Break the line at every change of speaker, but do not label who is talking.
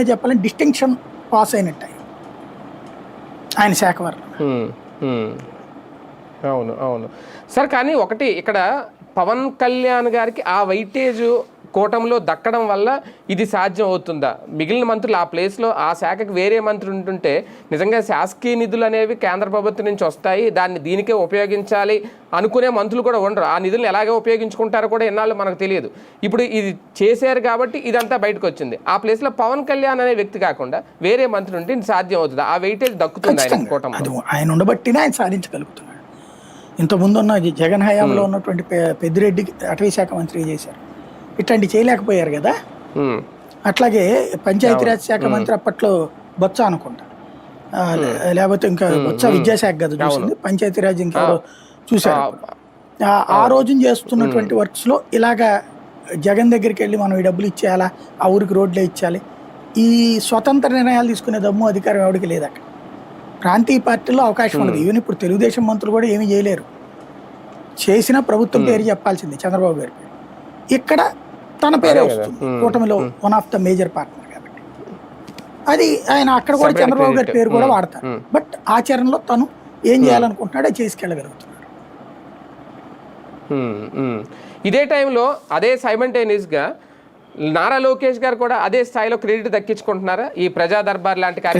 ఇంకా చెప్పాలంటే distinction pass అయినట్టు ఆయన. శాఖ
వారు. అవును అవును. సార్ కానీ ఒకటి ఇక్కడ పవన్ కళ్యాణ్ గారికి ఆ వైటేజ్ కూటమిలో దక్కడం వల్ల ఇది సాధ్యం అవుతుందా? మిగిలిన మంత్రులు ఆ ప్లేస్లో ఆ శాఖకి వేరే మంత్రి ఉంటుంటే నిజంగా శాసకీయ నిధులు అనేవి కేంద్ర ప్రభుత్వం నుంచి వస్తాయి దాన్ని దీనికే ఉపయోగించాలి అనుకునే మంత్రులు కూడా ఉండరు. ఆ నిధులను ఎలాగే ఉపయోగించుకుంటారో కూడా ఎన్నాళ్ళు మనకు తెలియదు. ఇప్పుడు ఇది చేశారు కాబట్టి ఇదంతా బయటకు వచ్చింది ఆ ప్లేస్లో పవన్ కళ్యాణ్ అనే వ్యక్తి కాకుండా వేరే మంత్రి ఉంటే ఇది సాధ్యం అవుతుంది? ఆ వెయిటేజ్ దక్కుతుంది ఆయన కూటమి
అది ఆయన ఉండబట్టినే ఆయన సాధించగలుగుతున్నాడు. ఇంతకుముందు ఉన్న జగన్ హయాంలో ఉన్నటువంటి పె- పెద్దిరెడ్డి అటవీ శాఖ మంత్రి చేశారు. ఇట్లాంటి చేయలేకపోయారు కదా? అట్లాగే పంచాయతీరాజ్ శాఖ మంత్రి అప్పట్లో బొత్స అనుకుంటా. లేకపోతే ఇంకా బొత్స విద్యాశాఖ కదా చూసింది. పంచాయతీరాజ్ చూశారు అప్పుడు. ఆ- ఆ రోజున చేస్తున్నటువంటి వర్క్స్లో ఇలాగా జగన్ దగ్గరికి వెళ్ళి మనం ఈ డబ్బులు ఇచ్చేయాలా? ఆ ఊరికి రోడ్లే ఇచ్చాలి ఈ స్వతంత్ర నిర్ణయాలు తీసుకునే దమ్ము అధికారం ఎవరికి లేదు అక్కడ. ప్రాంతీయ పార్టీలో అవకాశం ఉండదు. ఈవెన్ ఇప్పుడు తెలుగుదేశం మంత్రులు కూడా ఏమీ చేయలేరు. చేసిన ప్రభుత్వం పేరు చెప్పాల్సిందే చంద్రబాబు గారి పేరు. ఇక్కడ తన పేరే వస్తుంది కూటమిలో one of the major partner కాబట్టి అది ఆయన అక్కడ కూడా చంద్రబాబు గారి. పేరు కూడా. వాడతారు. బట్ ఆచరణలో తను ఏం చేయాలనుకుంటున్నాడో చేసుకెళ్ళగలుగుతున్నాడు.
ఇదే టైంలో అదే సైమంటేనియస్గా నారా లోకేష్ గారు కూడా అదే స్థాయిలో క్రెడిట్ దక్కించుకుంటున్నారా ఈ ప్రజా దర్బార్ లాంటి కార్య